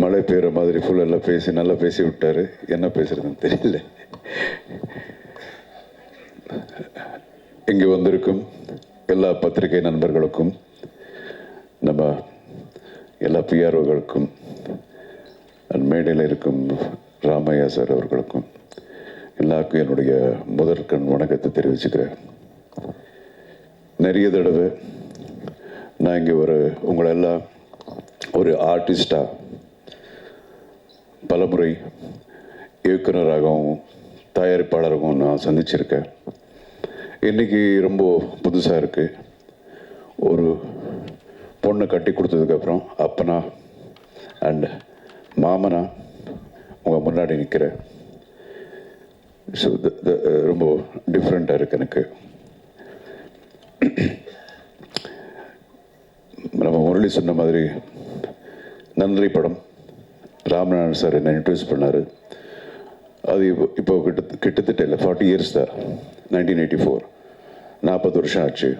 மழை பெய்கிற மாதிரி ஃபுல்லெல்லாம் பேசி நல்லா பேசி விட்டாரு. என்ன பேசுறதுன்னு தெரியல. இங்கே வந்திருக்கும் எல்லா பத்திரிகை நண்பர்களுக்கும் நம்ம எல்லா பிஆர்ஓகளுக்கும் மேடையில் இருக்கும் ராமையா சார் அவர்களுக்கும் எல்லாருக்கும் என்னுடைய முதற்கண் வணக்கத்தை தெரிவிச்சுக்கிறேன். நிறைய தடவை நான் இங்கே ஒரு உங்களெல்லாம் ஒரு ஆர்டிஸ்டாக பலமுறை இயக்குனராகவும் தயாரிப்பாளராகவும் நான் சந்திச்சிருக்கேன். இன்னைக்கு ரொம்ப புதுசாக இருக்குது ஒரு பொண்ணை கட்டி கொடுத்ததுக்கப்புறம் அப்பனா அண்ட் மாமனா உங்கள் முன்னாடி நிற்கிறேன் ஸோ ரொம்ப டிஃப்ரெண்ட்டாக இருக்குது எனக்கு. நம்ம முரளி சொன்ன மாதிரி நன்றி படம் ராமநாதன் சார் என்னை இன்ட்ரடியூஸ் பண்ணார். அது இப்போ இப்போ கிட்ட கிட்டத்தட்ட இல்லை ஃபார்ட்டி இயர்ஸ் தான் நைன்டீன் எயிட்டி ஃபோர் நாற்பது வருஷம் ஆச்சு.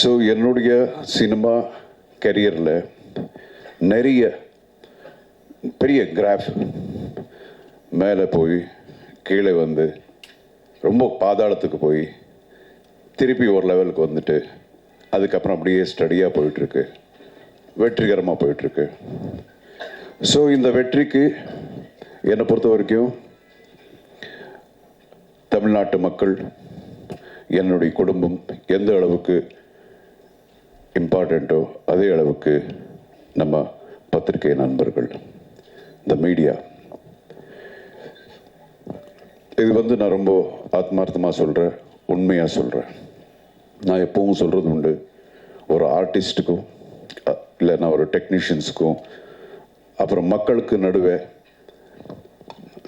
ஸோ என்னுடைய சினிமா கரியரில் நிறைய பெரிய கிராஃப் மேலே போய் கீழே வந்து ரொம்ப பாதாளத்துக்கு போய் திருப்பி ஒரு லெவலுக்கு வந்துட்டு அதுக்கப்புறம் அப்படியே ஸ்டடியாக போயிட்டுருக்கு வெற்றிகரமாக போயிட்டுருக்கு. ஸோ இந்த வெற்றிக்கு என்னை பொறுத்த வரைக்கும் தமிழ்நாட்டு மக்கள் என்னுடைய குடும்பம் எந்த அளவுக்கு இம்பார்ட்டண்ட்டோ அதே அளவுக்கு நம்ம பத்திரிகை நண்பர்கள் இந்த மீடியா இது வந்து நான் ரொம்ப ஆத்மார்த்தமாக சொல்கிறேன் உண்மையாக சொல்கிறேன் நான் எப்பவும் சொல்கிறது உண்டு ஒரு ஆர்டிஸ்ட்டுக்கும் இல்லைன்னா ஒரு டெக்னீஷியன்ஸுக்கும் அப்புறம் மக்களுக்கு நடுவே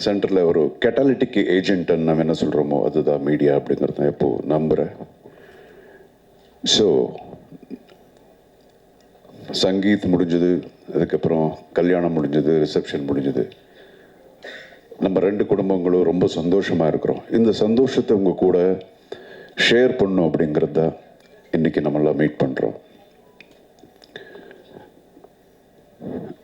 சென்டரில் ஒரு கெட்டாலிட்டிக் ஏஜென்ட்டுன்னு நம்ம என்ன சொல்கிறோமோ அதுதான் மீடியா அப்படிங்கிறது தான் எப்போ நம்புகிறேன் ஸோ சங்கீத் முடிஞ்சது அதுக்கப்புறம் கல்யாணம் முடிஞ்சது ரிசப்ஷன் முடிஞ்சது. நம்ம ரெண்டு குடும்பங்களும் ரொம்ப சந்தோஷமாக இருக்கிறோம். இந்த சந்தோஷத்தை உங்கள் கூட ஷேர் பண்ணும் அப்படிங்கிறது தான் இன்றைக்கி நம்மளாம் மீட் பண்ணுறோம்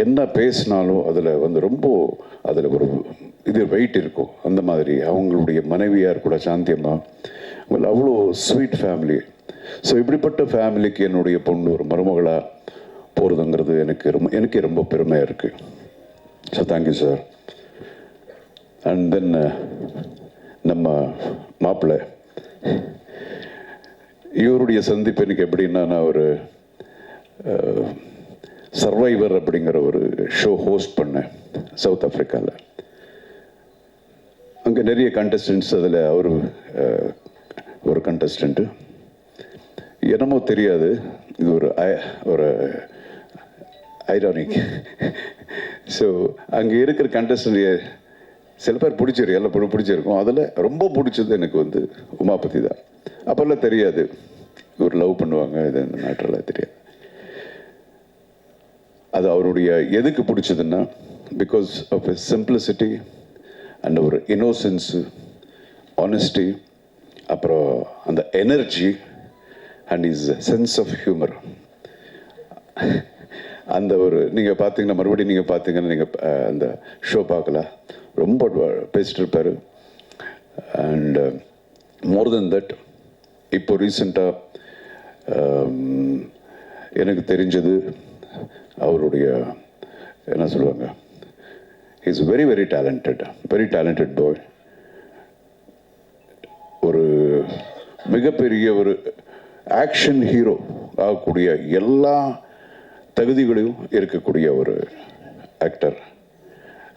என்ன பேசினாலும் அதில் வந்து ரொம்ப அதில் ஒரு இது வெயிட் இருக்கும். அந்த மாதிரி அவங்களுடைய மனைவியார் கூட சாந்தியம்மா. அவங்கள அவ்வளோ ஸ்வீட் ஃபேமிலி ஸோ இப்படிப்பட்ட ஃபேமிலிக்கு என்னுடைய பொண்ணு ஒரு மருமகளாக போகிறதுங்கிறது எனக்கு ரொம்ப எனக்கே ரொம்ப பெருமையாக இருக்குது so thank you sir and then uh, நம்ம மாப்பிள்ளை. இவருடைய சந்திப்பு எனக்கு எப்படின்னா நான் ஒரு uh, சர்வைவர் அப்படிங்கிற ஒரு ஷோ ஹோஸ்ட் பண்ணேன் சவுத் ஆஃப்ரிக்காவில் அங்கே நிறைய கண்டஸ்டன்ட்ஸ் அதில் அவர் ஒரு கண்டஸ்டண்ட்டு என்னமோ தெரியாது இது ஒரு ஒரு ஐரானிக் ஸோ அங்கே இருக்கிற கண்டஸ்டன்ட் சில பேர் பிடிச்சிரு எல்லாம் பிடி- பிடிச்சிருக்கும். அதில் ரொம்ப பிடிச்சது எனக்கு வந்து உமாபதி தான். அப்போல்லாம் தெரியாது ஒரு லவ் பண்ணுவாங்க இது இந்த மேட்ரெல்லாம் தெரியாது. அது அவருடைய எதுக்கு பிடிச்சதுன்னா because of a simplicity and ஒரு இன்னோசன்ஸு ஆனஸ்டி அப்புறம் அந்த energy and is sense of humour அந்த ஒரு நீங்கள் பார்த்தீங்கன்னா மறுபடியும் நீங்கள் பார்த்தீங்கன்னா நீங்கள் அந்த ஷோ பார்க்கலாம் ரொம்ப பேசிட்டு இருப்பார் அண்ட் மோர் தென் தட் இப்போ ரீசெண்டாக எனக்கு தெரிஞ்சது அவருடைய என்ன சொல்லுவாங்க? Is very very talented very talented boy ஒரு மிகப்பெரிய ஒரு ஆக்ஷன் ஹீரோ ஆகக்கூடிய எல்லா தகுதிகளையும் இருக்கக்கூடிய ஒரு actor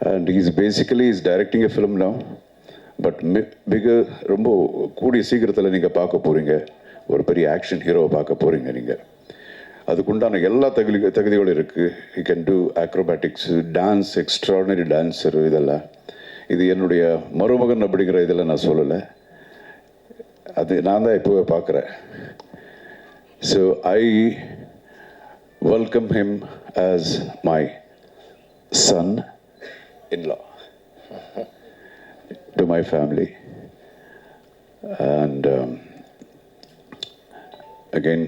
and is basically is directing a film now but மிக ரொம்ப கூடிய சீக்கிரத்தில் நீங்கள் பார்க்க போகிறீங்க ஒரு பெரிய ஆக்ஷன் ஹீரோவை பார்க்க போகிறீங்க நீங்கள் அதுக்குண்டான எல்லா தகுதி தகுதிகளும் இருக்குது you can do acrobatics dance extraordinary dancer இதெல்லாம். இது என்னுடைய மருமகன் அப்படிங்கிற இதில் நான் சொல்லலை. அது நான் தான் இப்போவே பார்க்குறேன் so I welcome him as my son in law to my family and again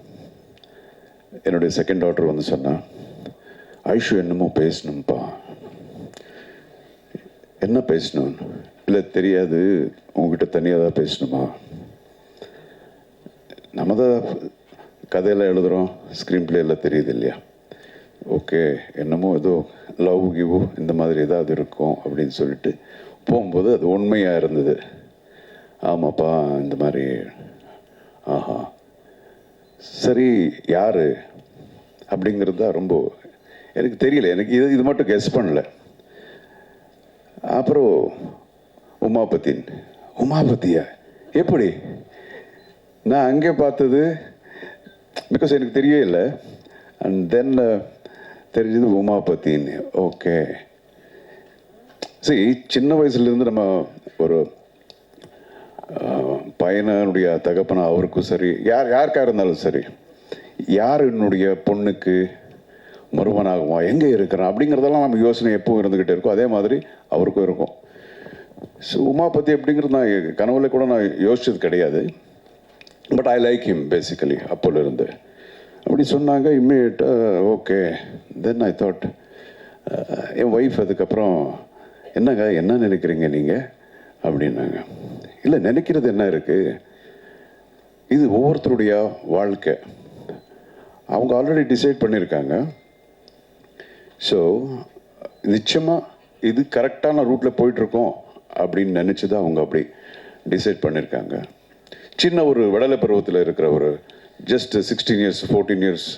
என்னுடைய செகண்ட் டாட்டர் வந்து சொன்னா ஐஷு என்னமோ பேசணும்ப்பா என்ன பேசணும்? இல்லை தெரியாது. உங்ககிட்ட தனியாக தான் பேசணுமா? நம்ம தான் கதையெல்லாம் எழுதுகிறோம் ஸ்க்ரீன் பிளே எல்லாம் தெரியுது இல்லையா? ஓகே. என்னமோ ஏதோ லவ் கிவ் இந்த மாதிரி ஏதாவது இருக்கும் அப்படின்னு சொல்லிட்டு போகும்போது அது உண்மையாக இருந்தது. ஆமாப்பா இந்த மாதிரி. ஆஹா. சரி யாரு? அப்படிங்கிறது தான் ரொம்ப எனக்கு தெரியல எனக்கு இது இது மட்டும் கெஸ் பண்ணல. அப்புறம் உமாபத்தின் உமாபத்தியா? எப்படி? நான் அங்கே பார்த்தது பிகாஸ் எனக்கு தெரியவே இல்லை. அண்ட் தென் தெரிஞ்சது உமாபத்தின்னு ஓகே சரி சின்ன வயசுலேருந்து நம்ம ஒரு பையனுடைய தகப்பனா அவருக்கும் சரி யார் யாருக்கா இருந்தாலும் சரி யார் என்னுடைய பொண்ணுக்கு மருமனாகுமா எங்கே இருக்கிறான் அப்படிங்கிறதெல்லாம் நம்ம யோசனை எப்பவும் இருந்துக்கிட்டே இருக்கும். அதே மாதிரி அவருக்கும் இருக்கும். ஸோ உமா பற்றி நான் கனவுல கூட நான் யோசிச்சது கிடையாது. But I like him basically அப்போலேருந்து. அப்படி சொன்னாங்க இம்மீடியட்டாக ஓகே தென் ஐ தாட் என் ஒய்ஃப் அதுக்கப்புறம் என்னங்க என்ன நினைக்கிறீங்க நீங்கள் அப்படின்னாங்க. இல்லை நினைக்கிறது என்ன இருக்குது இது ஒவ்வொருத்தருடைய வாழ்க்கை. அவங்க ஆல்ரெடி டிசைட் பண்ணியிருக்காங்க ஸோ நிச்சயமாக இது கரெக்டான ரூட்டில் போயிட்டுருக்கோம் அப்படின்னு நினச்சி தான் அவங்க அப்படி டிசைட் பண்ணியிருக்காங்க சின்ன ஒரு விடலை பருவத்தில் இருக்கிற ஒரு just sixteen years fourteen years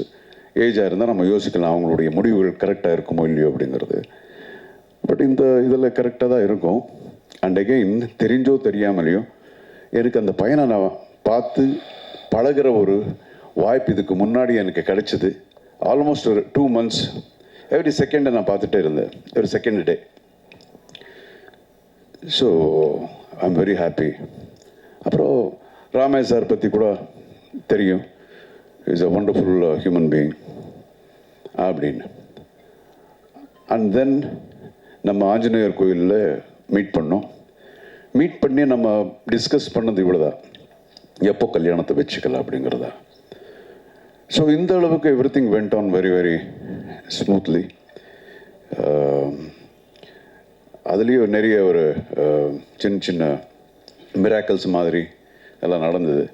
ஏஜாக இருந்தால் நம்ம யோசிக்கலாம் அவங்களுடைய முடிவுகள் கரெக்டாக இருக்குமோ இல்லையோ அப்படிங்கிறது. பட் இந்த இதில் கரெக்டாக தான் இருக்கும். அண்ட் அகெயின் தெரிஞ்சோ தெரியாமலேயோ எனக்கு அந்த பையனை நான் பார்த்து பழகிற ஒரு வாய்ப்பு இதுக்கு முன்னாடி எனக்கு கிடைச்சிது. ஆல்மோஸ்ட் ஒரு டூ மந்த்ஸ் எவ்ரி செகண்டை நான் பார்த்துட்டே இருந்தேன். ஒரு second day so I am very happy அப்புறம் ராமேஷ் சார் பற்றி கூட தெரியும். Is a wonderful human being அப்படின்னு. அண்ட் தென் நம்ம ஆஞ்சநேயர் கோயிலில் மீட் பண்ணோம். மீட் பண்ணி நம்ம டிஸ்கஸ் பண்ணது இவ்வளோதான் எப்போ கல்யாணத்தை வச்சுக்கலாம் அப்படிங்கிறதா. ஸோ இந்த அளவுக்கு everything went on very very smoothly அதுலேயும் நிறைய ஒரு சின்ன சின்ன மிராக்கல்ஸ் மாதிரி எல்லாம் நடந்தது.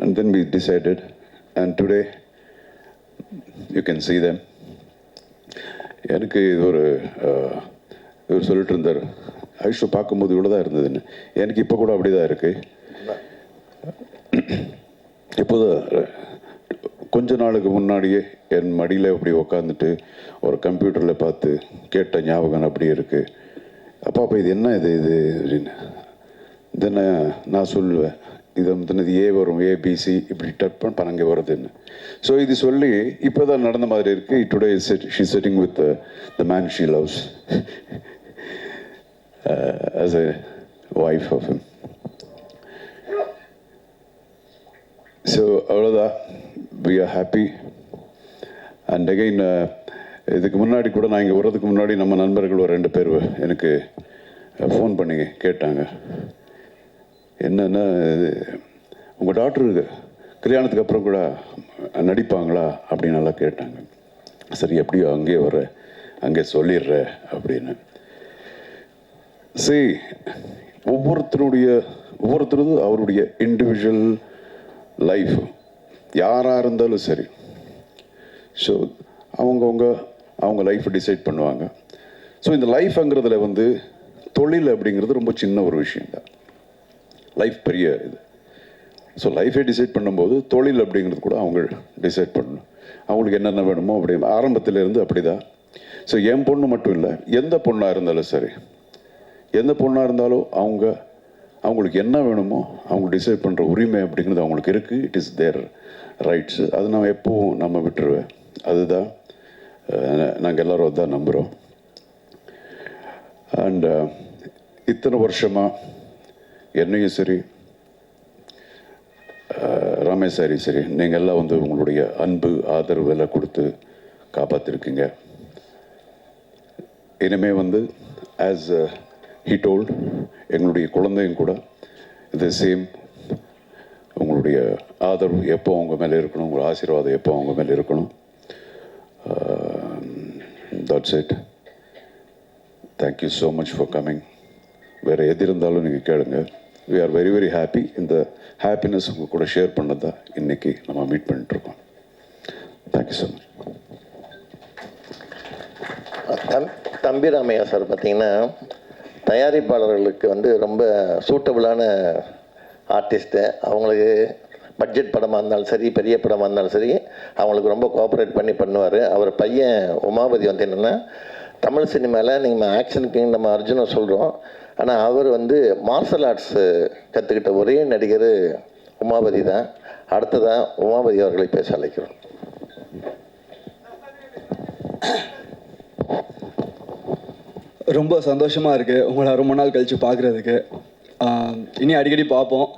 And then be decided and today you can see them எனக்கு இது ஒரு இவர் சொல்லிட்டு இருந்தார். ஐஷு பார்க்கும்போது இவ்வளோ தான் இருந்ததுன்னு. எனக்கு இப்போ கூட அப்படி தான் இருக்குது இப்போது கொஞ்ச நாளுக்கு முன்னாடியே என் மடியில் அப்படி உக்காந்துட்டு ஒரு கம்ப்யூட்டரில் பார்த்து கேட்ட ஞாபகம் அப்படி இருக்குது அப்பா அப்போ இது என்ன இது இது அப்படின்னு. தென் நான் சொல்லுவேன். இது வந்து இது ஏ வரும் ஏபிசி இப்படி டப் பண்ண பணங்க வருதுன்னு. ஸோ இது சொல்லி இப்போ தான் நடந்த மாதிரி இருக்குது today set she setting with the man she loves Uh, as a wife of him. So அவ்வளோதான் we are happy and again இதுக்கு முன்னாடி கூட நான் இங்கே வர்றதுக்கு முன்னாடி நம்ம நண்பர்கள் ஒரு ரெண்டு பேர் எனக்கு uh, ஃபோன் பண்ணி கேட்டாங்க. என்னென்னா இது உங்கள் டாக்டர் கல்யாணத்துக்கு அப்புறம் கூட நடிப்பாங்களா? அப்படின்னு நல்லா கேட்டாங்க. சரி எப்படியோ அங்கேயே வர அங்கே சொல்லிடுற அப்படின்னு. சரி ஒவ்வொருத்தருடைய ஒவ்வொருத்தரும் அவருடைய இண்டிவிஜுவல் லைஃப் யாராக இருந்தாலும் சரி. ஸோ அவங்கவுங்க அவங்க லைஃப்பை டிசைட் பண்ணுவாங்க. ஸோ இந்த லைஃப்ங்கிறதுல வந்து தொழில் அப்படிங்கிறது ரொம்ப சின்ன ஒரு விஷயம் தான். லைஃப் பெரிய இது. ஸோ லைஃபை டிசைட் பண்ணும்போது தொழில் அப்படிங்கிறது கூட அவங்க டிசைட் பண்ணணும். அவங்களுக்கு என்னென்ன வேணுமோ அப்படி ஆரம்பத்திலேருந்து அப்படி தான் ஸோ என் பொண்ணு மட்டும் இல்லை எந்த பொண்ணாக இருந்தாலும் சரி எந்த பொண்ணாக இருந்தாலும் அவங்க அவங்களுக்கு என்ன வேணுமோ அவங்க டிசைட் பண்ணுற உரிமை அப்படிங்கிறது அவங்களுக்கு இருக்குது இட் இஸ் தேர் ரைட்ஸ் அது நான் எப்போவும் நம்ம விட்டுருவேன் அதுதான் நாங்கள் எல்லோரும் அதான் நம்புகிறோம் அண்ட் இத்தனை வருஷமாக என்னையும் சரி அஹ், ரமேஷ் சாரி சரி நீங்கள் எல்லாம் வந்து உங்களுடைய அன்பு ஆதரவு எல்லாம் கொடுத்து காப்பாற்றிருக்கீங்க இனிமே வந்து ஆஸ் அ ஹி டோல்ட் எங்களுடைய குழந்தையும் கூட த சேம் உங்களுடைய ஆதரவு எப்போ அவங்க மேலே இருக்கணும் உங்கள் ஆசீர்வாதம் எப்போ அவங்க மேலே இருக்கணும். That's it thank you so much for coming வேறு எது இருந்தாலும் நீங்கள் கேளுங்க. We are very very happy இந்த ஹாப்பினஸ் உங்கள் கூட ஷேர் பண்ணதா இன்றைக்கி நம்ம மீட் பண்ணிட்டுருக்கோம். தேங்க்யூ ஸோ மச் தம் தம்பி ராமையா சார் பார்த்தீங்கன்னா தயாரிப்பாளர்களுக்கு வந்து ரொம்ப சூட்டபுளான ஆர்டிஸ்ட்டு அவங்களுக்கு பட்ஜெட் படமாக இருந்தாலும் சரி பெரிய படமாக இருந்தாலும் சரி அவங்களுக்கு ரொம்ப கோஆப்ரேட் பண்ணி பண்ணுவார். அவர் பையன் உமாபதி வந்து என்னென்னா தமிழ் சினிமாவில் நீங்கள் ஆக்ஷன் கிங் நம்ம அர்ஜுனை சொல்கிறோம் ஆனால் அவர் வந்து மார்ஷல் ஆர்ட்ஸு கற்றுக்கிட்ட ஒரே நடிகர் உமாபதி தான். அடுத்ததான் உமாபதி அவர்களை பேச அழைக்கிறோம். ரொம்ப சந்தோஷமாக இருக்குது உங்களை ரொம்ப நாள் கழித்து பார்க்குறதுக்கு இனி அடிக்கடி பார்ப்போம்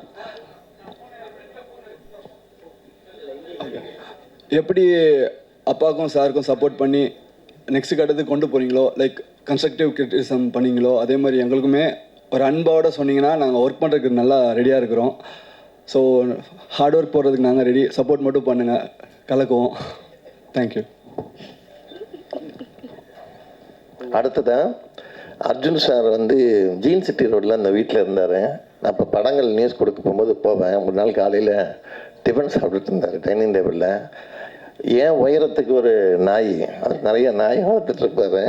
எப்படி அப்பாவுக்கும் சாருக்கும் சப்போர்ட் பண்ணி நெக்ஸ்ட் கட்டத்துக்கு கொண்டு போகிறீங்களோ லைக் கன்ஸ்ட்ரக்டிவ் கிரிட்டிசம் பண்ணீங்களோ அதே மாதிரி எங்களுக்குமே ஒரு அன்போட சொன்னீங்கன்னா நாங்கள் ஒர்க் பண்ணுறதுக்கு நல்லா ரெடியாக இருக்கிறோம். ஸோ ஹார்ட் ஒர்க் போடுறதுக்கு நாங்கள் ரெடி சப்போர்ட் மட்டும் பண்ணுங்கள் கலக்குவோம். தேங்க்யூ அடுத்ததான் அர்ஜுன் சார் வந்து ஜீன் சிட்டி ரோட்டில் அந்த வீட்டில் இருந்தார். நான் இப்போ படங்கள் நியூஸ் கொடுக்க போகும்போது போவேன். ஒரு நாள் காலையில் டிஃபன் சாப்பிட்டுட்டு இருந்தார் டைனிங் டேபிளில் ஏன் உயரத்துக்கு ஒரு நாய். அது நிறைய நாய் வளர்த்துட்ருப்பார்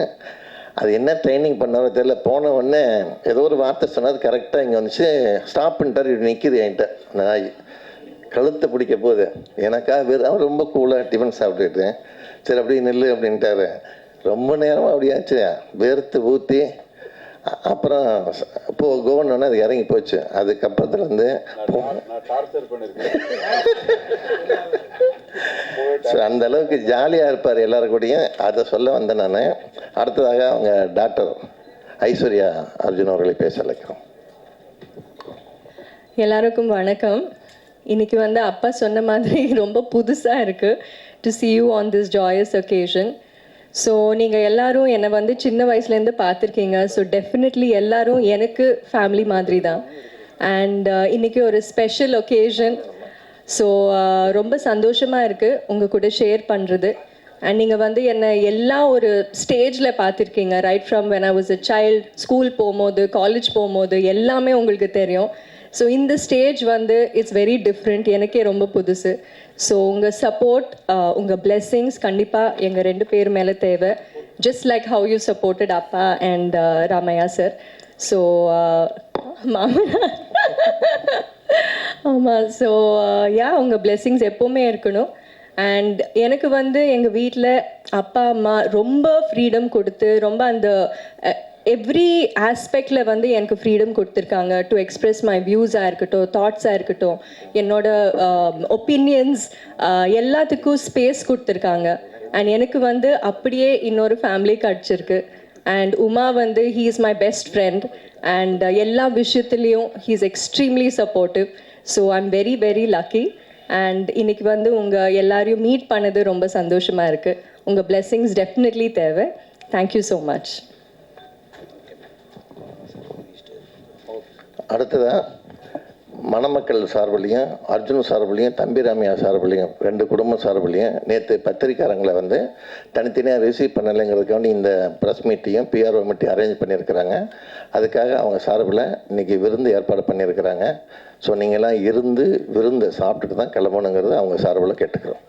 அது என்ன ட்ரைனிங் பண்ணாரோ தெரியல. போன உடனே ஏதோ ஒரு வார்த்தை சொன்னால் கரெக்டாக இங்கே வந்துச்சு. ஸ்டாப் பண்ணிட்டார். இப்படி நிற்கிது என்கிட்ட. அந்த நாய். கழுத்தை பிடிக்க போகுது. எனக்கா வெறும் அவர் ரொம்ப கூலாக டிஃபன் சாப்பிட்டுட்டு சரி அப்படியே நில்லு அப்படின்ட்டாரு. ரொம்ப நேரமாக அப்படியாச்சு வேர்த்து ஊற்றி அப்புறம் ச- போ கோவன்னு அது இறங்கி போச்சு. அதுக்கப்புறத்துலேருந்து ஸோ அந்த அளவுக்கு ஜாலியாக இருப்பார் எல்லாரும் கூடயும். அதை சொல்ல வந்தேன் நான். அடுத்ததாக அவங்க டாக்டர் ஐஸ்வர்யா அர்ஜுன் அவர்களை பேச அழைக்கிறோம். எல்லாருக்கும் வணக்கம். இன்னைக்கு வந்து அப்பா சொன்ன மாதிரி ரொம்ப புதுசாக இருக்கு. To see you on this joyous occasion. So நீங்கள் எல்லாரும் என்னை வந்து சின்ன வயசுலேருந்து பார்த்துருக்கீங்க. ஸோ டெஃபினெட்லி எல்லாரும் எனக்கு ஃபேமிலி மாதிரி தான் அண்ட் uh, இன்றைக்கி ஒரு ஸ்பெஷல் ஒகேஷன் ஸோ ரொம்ப சந்தோஷமாக இருக்குது உங்கள் கூட ஷேர் பண்ணுறது அண்ட் நீங்கள் வந்து என்னை எல்லா ஒரு ஸ்டேஜில் பார்த்துருக்கீங்க. Right from when I was a child school போகும்போது காலேஜ் போகும்போது எல்லாமே உங்களுக்கு தெரியும். ஸோ இந்த ஸ்டேஜ் வந்து இட்ஸ் வெரி டிஃப்ரெண்ட் எனக்கே ரொம்ப புதுசு. ஸோ உங்கள் சப்போர்ட் உங்கள் blessings கண்டிப்பாக எங்கள் ரெண்டு பேர் மேலே தேவை. Just like how you supported அப்பா அண்ட் ராமையா சார் ஸோ மாமனா ஆமாம் ஸோ யா உங்கள் blessings எப்போவுமே இருக்கணும். அண்ட் எனக்கு வந்து எங்கள் வீட்டில் அப்பா அம்மா ரொம்ப ஃப்ரீடம் கொடுத்து ரொம்ப அந்த எவ்ரி ஆஸ்பெக்டில் வந்து எனக்கு ஃப்ரீடம் கொடுத்துருக்காங்க. டு எக்ஸ்பிரஸ் மை வியூஸாக இருக்கட்டும் தாட்ஸாக இருக்கட்டும் என்னோட um, ஒப்பீனியன்ஸ் எல்லாத்துக்கும் ஸ்பேஸ் கொடுத்துருக்காங்க. அண்ட் எனக்கு வந்து அப்படியே இன்னொரு ஃபேமிலி கிடச்சிருக்கு. அண்ட் உமா வந்து he is my best friend and எல்லா விஷயத்துலேயும் he is extremely supportive so I am very very lucky and இன்னைக்கு வந்து உங்கள் எல்லாரையும் மீட் பண்ணது ரொம்ப சந்தோஷமாக இருக்குது உங்கள் பிளெஸ்ஸிங்ஸ் டெஃபினெட்லி தேவை. தேங்க்யூ ஸோ மச் அடுத்ததாக மணமக்கள் சார்பிலையும் அர்ஜுன் சார்பிலையும் தம்பிராமியா சார்பிலையும் ரெண்டு குடும்ப சார்பிலையும் நேற்று பத்திரிக்காரங்களை வந்து தனித்தனியாக ரிசீவ் பண்ணலைங்கிறதுக்காண்டி இந்த ப்ரெஸ் மீட்டையும் பிஆர்ஓ மீட்டையும் அரேஞ்ச் பண்ணியிருக்கிறாங்க. அதுக்காக அவங்க சார்பில் இன்றைக்கி விருந்து ஏற்பாடு பண்ணியிருக்கிறாங்க. ஸோ நீங்களாம் இருந்து விருந்து சாப்பிட்டுட்டு தான் கிளம்பணுங்கிறது அவங்க சார்பில் கேட்டுக்கிறோம்.